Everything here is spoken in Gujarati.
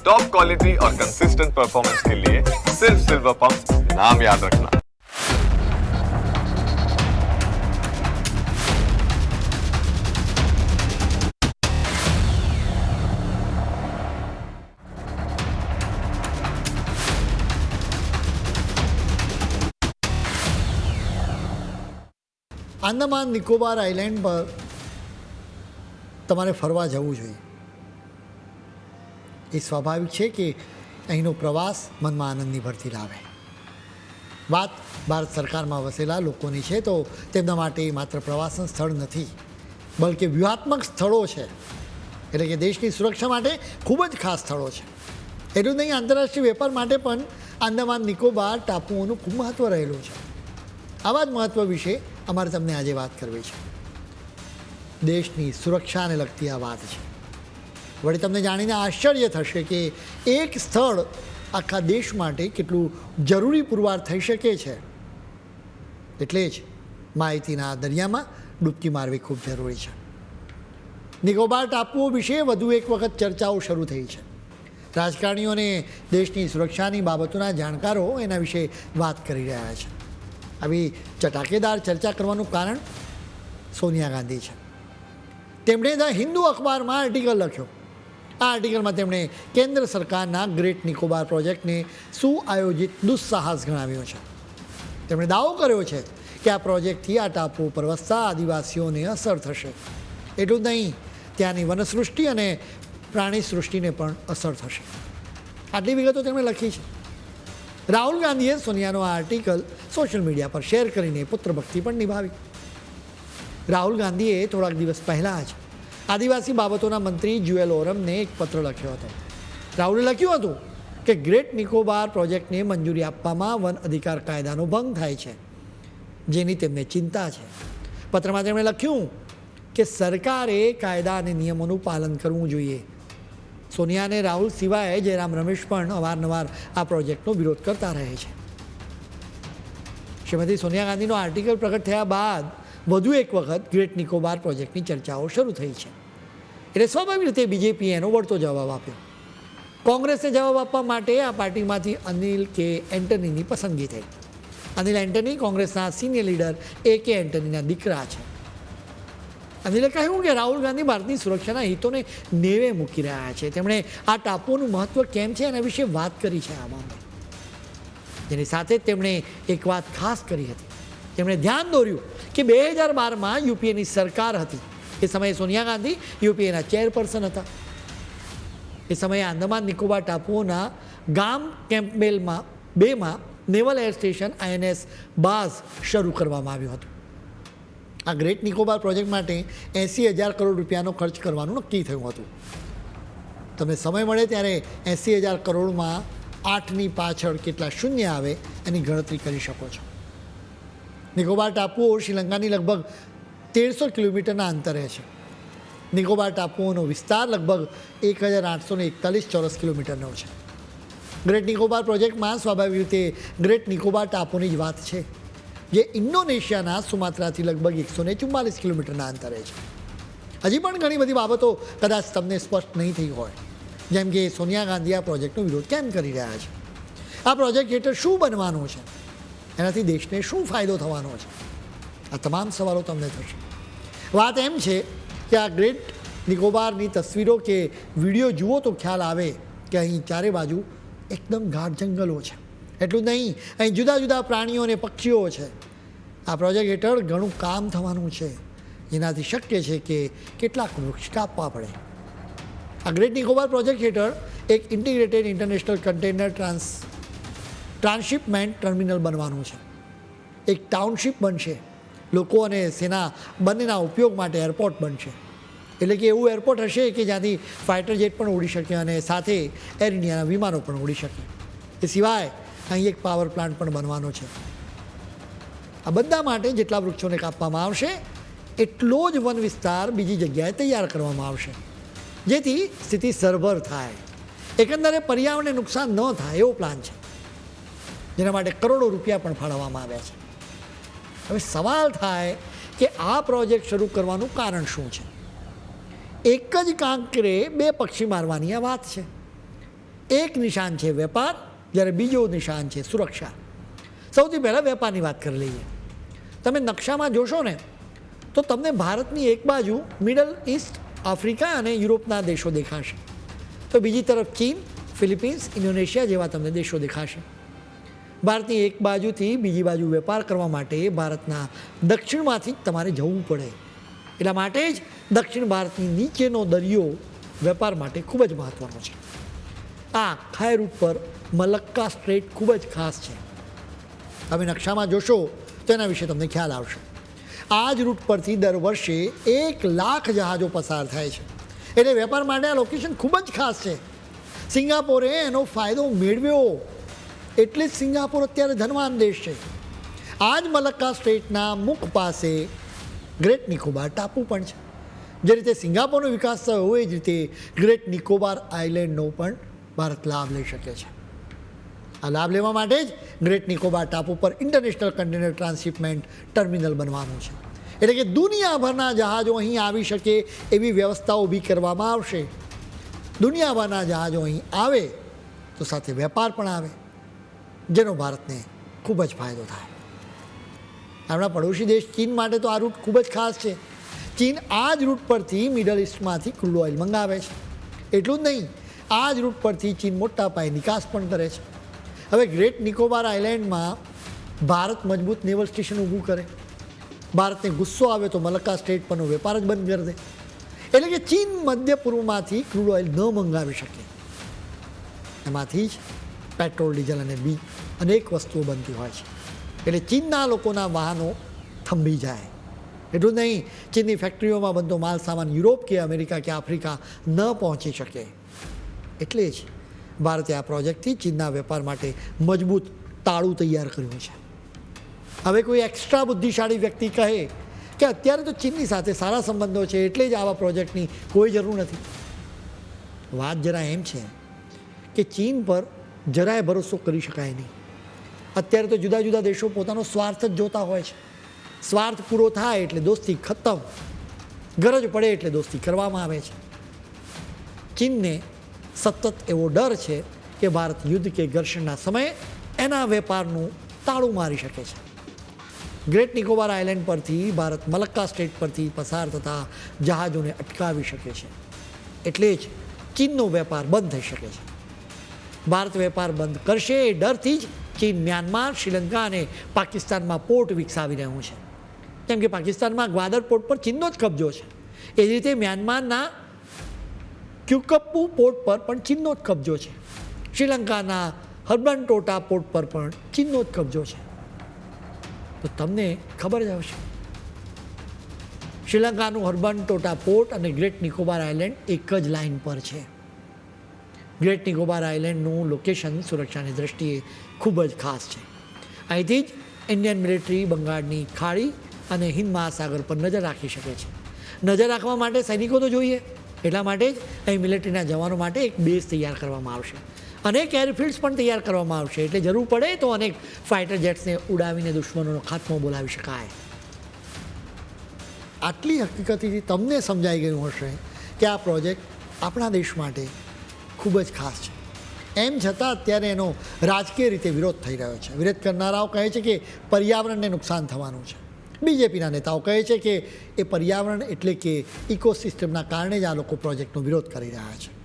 टॉप क्वालिटी और कंसिस्टेंट परफॉर्मेंस के लिए सिर्फ सिल्वर पंप नाम याद रखना આંદામાન નિકોબાર આઇલેન્ડ પર તમારે ફરવા જવું જોઈએ એ સ્વાભાવિક છે કે અહીંનો પ્રવાસ મનમાં આનંદની ભરતી લાવે. વાત ભારત સરકારમાં વસેલા લોકોની છે તો તેમના માટે માત્ર પ્રવાસન સ્થળ નથી, બલકે વ્યૂહાત્મક સ્થળો છે. એટલે કે દેશની સુરક્ષા માટે ખૂબ જ ખાસ સ્થળો છે. એટલું નહીં, આંતરરાષ્ટ્રીય વેપાર માટે પણ આંદામાન, નિકોબાર, ટાપુઓનું ખૂબ મહત્ત્વ રહેલું છે. આવા જ મહત્ત્વ વિશે અમારે તમને આજે વાત કરવી છે. દેશની સુરક્ષાને લગતી આ વાત છે. વળી તમને જાણીને આશ્ચર્ય થશે કે એક સ્થળ આખા દેશ માટે કેટલું જરૂરી પુરવાર થઈ શકે છે. એટલે જ માહિતીના દરિયામાં ડૂબકી મારવી ખૂબ જરૂરી છે. નિકોબાર ટાપુઓ વિશે વધુ એક વખત ચર્ચાઓ શરૂ થઈ છે. રાજકારણીઓને દેશની સુરક્ષાની બાબતોના જાણકારો એના વિશે વાત કરી રહ્યા છે. આવી ચટાકેદાર ચર્ચા કરવાનું કારણ સોનિયા ગાંધી છે. તેમણે ધ હિન્દુ અખબારમાં આર્ટિકલ લખ્યો. આ આર્ટિકલમાં તેમણે કેન્દ્ર સરકારના ગ્રેટ નિકોબાર પ્રોજેક્ટને સુઆયોજિત દુસ્સાહસ ગણાવ્યો છે. તેમણે દાવો કર્યો છે કે આ પ્રોજેક્ટથી આ ટાપુ પર વસતા આદિવાસીઓને અસર થશે. એટલું જ નહીં, ત્યાંની વનસૃષ્ટિ અને પ્રાણી સૃષ્ટિને પણ અસર થશે. આટલી વિગતો તેમણે લખી છે. રાહુલ ગાંધીએ સોનિયાનો આ આર્ટિકલ સોશિયલ મીડિયા પર શેર કરીને પુત્રભક્તિ પણ નિભાવી. રાહુલ ગાંધીએ થોડાક દિવસ પહેલાં જ આદિવાસી બાબતોના મંત્રી જ્યુએલ ઓરમને એક પત્ર લખ્યો હતો. રાહુલે લખ્યું હતું કે ગ્રેટ નિકોબાર પ્રોજેક્ટને મંજૂરી આપવામાં વન અધિકાર કાયદાનો ભંગ થાય છે, જેની તેમને ચિંતા છે. પત્રમાં તેમણે લખ્યું કે સરકારે કાયદા અને નિયમોનું પાલન કરવું જોઈએ. સોનિયા અને રાહુલ સિવાય જયરામ રમેશ પણ અવારનવાર આ પ્રોજેક્ટનો વિરોધ કરતા રહે છે. શ્રીમતી સોનિયા ગાંધીનો આર્ટિકલ પ્રગટ થયા બાદ વધુ એક વખત ગ્રેટ નિકોબાર પ્રોજેક્ટની ચર્ચાઓ શરૂ થઈ છે. એટલે સ્વાભાવિક રીતે બીજેપીએ એનો વળતો જવાબ આપ્યો. કોંગ્રેસને જવાબ આપવા માટે આ પાર્ટીમાંથી અનિલ કે એન્ટનીની પસંદગી થઈ. અનિલ એન્ટની કોંગ્રેસના સિનિયર લીડર, એ કે એન્ટનીના દીકરા છે. અનિલે કહ્યું કે રાહુલ ગાંધી ભારતની સુરક્ષાના હિતોને નેવે મૂકી રહ્યા છે. તેમણે આ ટાપુઓનું મહત્ત્વ કેમ છે એના વિશે વાત કરી છે આમાં જેની સાથે તેમણે એક વાત ખાસ કરી હતી. તેમણે ધ્યાન દોર્યું કે બે હજાર બારમાં યુપીએની સરકાર હતી. એ સમયે સોનિયા ગાંધી, યુપીએના ચેરપર્સન હતા. એ સમયે આંદામાન નિકોબાર ટાપુઓના ગામ કેમ્પબેલમાં, બેમાં naval air station INS Baaz શરૂ કરવામાં આવ્યું હતું. આ ગ્રેટ નિકોબાર પ્રોજેક્ટ માટે એંસી હજાર કરોડ રૂપિયાનો ખર્ચ કરવાનું નક્કી થયું હતું. તમને સમય મળે ત્યારે એંસી હજાર કરોડમાં આઠની પાછળ કેટલા શૂન્ય આવે એની ગણતરી કરી શકો છો. નિકોબાર ટાપુઓ શ્રીલંકાની લગભગ તેરસો કિલોમીટરના અંતરે છે. નિકોબાર ટાપુઓનો વિસ્તાર લગભગ એક હજાર આઠસો એકતાલીસ ચોરસ કિલોમીટરનો છે. ગ્રેટ નિકોબાર પ્રોજેક્ટમાં સ્વાભાવિક રીતે ગ્રેટ નિકોબાર ટાપુની જ વાત છે, જે ઇન્ડોનેશિયાના સુમાત્રાથી લગભગ એકસો ને ચુમ્માલીસ કિલોમીટરના અંતરે છે. હજી પણ ઘણી બધી બાબતો કદાચ તમને સ્પષ્ટ નહીં થઈ હોય, જેમ કે સોનિયા ગાંધી આ પ્રોજેક્ટનો વિરોધ કેમ કરી રહ્યા છે? આ પ્રોજેક્ટ હેઠળ શું બનવાનું છે? એનાથી દેશને શું ફાયદો થવાનો છે? આ તમામ સવાલો તમને થશે. વાત એમ છે કે આ ગ્રેટ નિકોબારની તસવીરો કે વીડિયો જુઓ તો ખ્યાલ આવે કે અહીં ચારે બાજુ એકદમ ગાઢ જંગલો છે. એટલું નહીં, અહીં જુદા જુદા પ્રાણીઓ અને પક્ષીઓ છે. આ પ્રોજેક્ટ હેઠળ ઘણું કામ થવાનું છે. જેનાથી શક્ય છે કે કેટલાક વૃક્ષ કાપવા પડે. આ ગ્રેટ નિકોબાર પ્રોજેક્ટ હેઠળ એક integrated international container trans, transshipment terminal બનવાનું છે. એક ટાઉનશીપ બનશે. લોકો અને સેના બંનેના ઉપયોગ માટે એરપોર્ટ બનશે. એટલે કે એવું એરપોર્ટ હશે કે જ્યાંથી ફાઇટર જેટ પણ ઉડી શકે અને સાથે એર ઇન્ડિયાના વિમાનો પણ ઉડી શકે. એ સિવાય અહીં એક પાવર પ્લાન્ટ પણ બનવાનો છે. આ બધા માટે જેટલા વૃક્ષોને કાપવામાં આવશે, એટલો જ વન વિસ્તાર બીજી જગ્યાએ તૈયાર કરવામાં આવશે. જેથી સ્થિતિ સરભર થાય. એકંદરે પર્યાવરણને નુકસાન ન થાય એવો પ્લાન છે. જેના માટે કરોડો રૂપિયા પણ ફાળવવામાં આવ્યા છે. હવે સવાલ થાય કે આ પ્રોજેક્ટ શરૂ કરવાનું કારણ શું છે? એક જ કાંકરે બે પક્ષી મારવાની આ વાત છે. એક નિશાન છે વેપાર, જ્યારે બીજો નિશાન છે સુરક્ષા. સૌથી પહેલાં વેપારની વાત કરી લઈએ. તમે નકશામાં જોશો ને, તો તમને ભારતની એક બાજુ મિડલ ઇસ્ટ આફ્રિકા અને યુરોપના દેશો દેખાશે. તો બીજી તરફ ચીન ફિલિપિન્સ ઇન્ડોનેશિયા જેવા તમને દેશો દેખાશે. ભારતની એક બાજુથી બીજી બાજુ વેપાર કરવા માટે ભારતના દક્ષિણમાંથી જ તમારે જવું પડે. એટલા માટે જ દક્ષિણ ભારતની નીચેનો દરિયો વેપાર માટે ખૂબ જ મહત્ત્વનો છે. આ આખા રૂટ પર મલક્કા સ્ટ્રેટ ખૂબ જ ખાસ છે. તમે નકશામાં જોશો તો એના વિશે તમને ખ્યાલ આવશે. આ જ રૂટ પરથી દર વર્ષે એક લાખ જહાજો પસાર થાય છે. એટલે વેપાર માટે આ લોકેશન ખૂબ જ ખાસ છે. સિંગાપોરે એનો ફાયદો મેળવ્યો. એટલે જ સિંગાપોર અત્યારે ધનવાન દેશ છે. આ જ મલક્કા સ્ટેટના મુખ પાસે ગ્રેટ નિકોબાર ટાપુ પણ છે. જે રીતે સિંગાપોરનો વિકાસ થયો હોય એ જ રીતે ગ્રેટ નિકોબાર આઇલેન્ડનો પણ ભારત લાભ લઈ શકે છે. આ લાભ લેવા માટે જ ગ્રેટ નિકોબાર ટાપુ પર ઇન્ટરનેશનલ કન્ટેનર ટ્રાન્સશિપમેન્ટ ટર્મિનલ બનવાનું છે. એટલે કે દુનિયાભરના જહાજો અહીં આવી શકે એવી વ્યવસ્થા ઊભી કરવામાં આવશે. દુનિયાભરના જહાજો અહીં આવે તો સાથે વેપાર પણ આવે. જેનો ભારતને ખૂબ જ ફાયદો થાય. આપણા પડોશી દેશ ચીન માટે તો આ રૂટ ખૂબ જ ખાસ છે. ચીન આ જ રૂટ પરથી મિડલ ઇસ્ટમાંથી ખુલ્લું ઓઇલ મંગાવે છે. એટલું જ નહીં, આ જ રૂટ પરથી ચીન મોટા પાયે નિકાસ પણ કરે છે. હવે ગ્રેટ નિકોબાર આઇલેન્ડમાં ભારત મજબૂત નેવલ સ્ટેશન ઊભું કરે. ભારતને ગુસ્સો આવે તો મલક્કા સ્ટેટ પરનો વેપાર જ બંધ કરી દે. એટલે કે ચીન મધ્ય પૂર્વમાંથી ક્રૂડ ઓઇલ ન મંગાવી શકે. એમાંથી જ પેટ્રોલ, ડીઝલ અને બી અનેક વસ્તુઓ બનતી હોય છે. એટલે ચીનના લોકોના વાહનો થંભી જાય. એટલું નહીં, ચીનની ફેક્ટરીઓમાં બનતો માલ સામાન યુરોપ કે અમેરિકા કે આફ્રિકા ન પહોંચી શકે. એટલે જ ભારતે આ પ્રોજેક્ટથી ચીનના વેપાર માટે મજબૂત તાળું તૈયાર કર્યું છે. હવે કોઈ એક્સ્ટ્રા બુદ્ધિશાળી વ્યક્તિ કહે કે અત્યારે તો ચીનની સાથે સારા સંબંધો છે, એટલે જ આવા પ્રોજેક્ટની કોઈ જરૂર નથી. વાત જરા એમ છે કે ચીન પર જરાય ભરોસો કરી શકાય નહીં. અત્યારે તો જુદા જુદા દેશો પોતાનો સ્વાર્થ જ જોતા હોય છે. સ્વાર્થ પૂરો થાય એટલે દોસ્તી ખતમ. ગરજ પડે એટલે દોસ્તી કરવામાં આવે છે. ચીનને સતત એવો ડર છે કે ભારત યુદ્ધ કે ઘર્ષણના સમયે એના વેપારનું તાળું મારી શકે છે. ગ્રેટ નિકોબાર આઇલેન્ડ પરથી ભારત મલક્કા સ્ટેટ પરથી પસાર થતા જહાજોને અટકાવી શકે છે. એટલે જ ચીનનો વેપાર બંધ થઈ શકે છે. ભારત વેપાર બંધ કરશે. એ ડરથી જ ચીન મ્યાનમાર, શ્રીલંકા અને પાકિસ્તાનમાં પોર્ટ વિકસાવી રહ્યું છે. કેમ કે પાકિસ્તાનમાં ગ્વાદર પોર્ટ પર ચીનનો જ કબજો છે. એ રીતે મ્યાનમારના ક્યુકપ્પુ પોર્ટ પર પણ ચીનનો જ કબજો છે. શ્રીલંકાના હર્બન ટોટા પોર્ટ પર પણ ચીનનો જ કબજો છે. તો તમને ખબર જ આવશે શ્રીલંકાનું હર્બન ટોટા પોર્ટ અને ગ્રેટ નિકોબાર આઇલેન્ડ એક જ લાઇન પર છે. ગ્રેટ નિકોબાર આઇલેન્ડનું લોકેશન સુરક્ષાની દ્રષ્ટિએ ખૂબ જ ખાસ છે. અહીંથી જ ઇન્ડિયન મિલિટરી બંગાળની ખાડી અને હિન્દ મહાસાગર પર નજર રાખી શકે છે. નજર રાખવા માટે સૈનિકો તો જોઈએ. એટલા માટે જ અહીં મિલિટરીના જવાનો માટે એક બેઝ તૈયાર કરવામાં આવશે. અનેક એરફિલ્ડ્સ પણ તૈયાર કરવામાં આવશે. એટલે જરૂર પડે તો અનેક ફાઇટર જેટ્સને ઉડાવીને દુશ્મનોનો ખાત્મો બોલાવી શકાય. આટલી હકીકતથી તમને સમજાઈ ગયું હશે કે આ પ્રોજેક્ટ આપણા દેશ માટે ખૂબ જ ખાસ છે. એમ છતાં અત્યારે એનો રાજકીય રીતે વિરોધ થઈ રહ્યો છે. વિરોધ કરનારાઓ કહે છે કે પર્યાવરણને નુકસાન થવાનું છે. બીજેપીના નેતાઓ કહે છે કે એ પર્યાવરણ એટલે કે ઇકોસિસ્ટમના કારણે જ આ લોકો પ્રોજેક્ટનો વિરોધ કરી રહ્યા છે.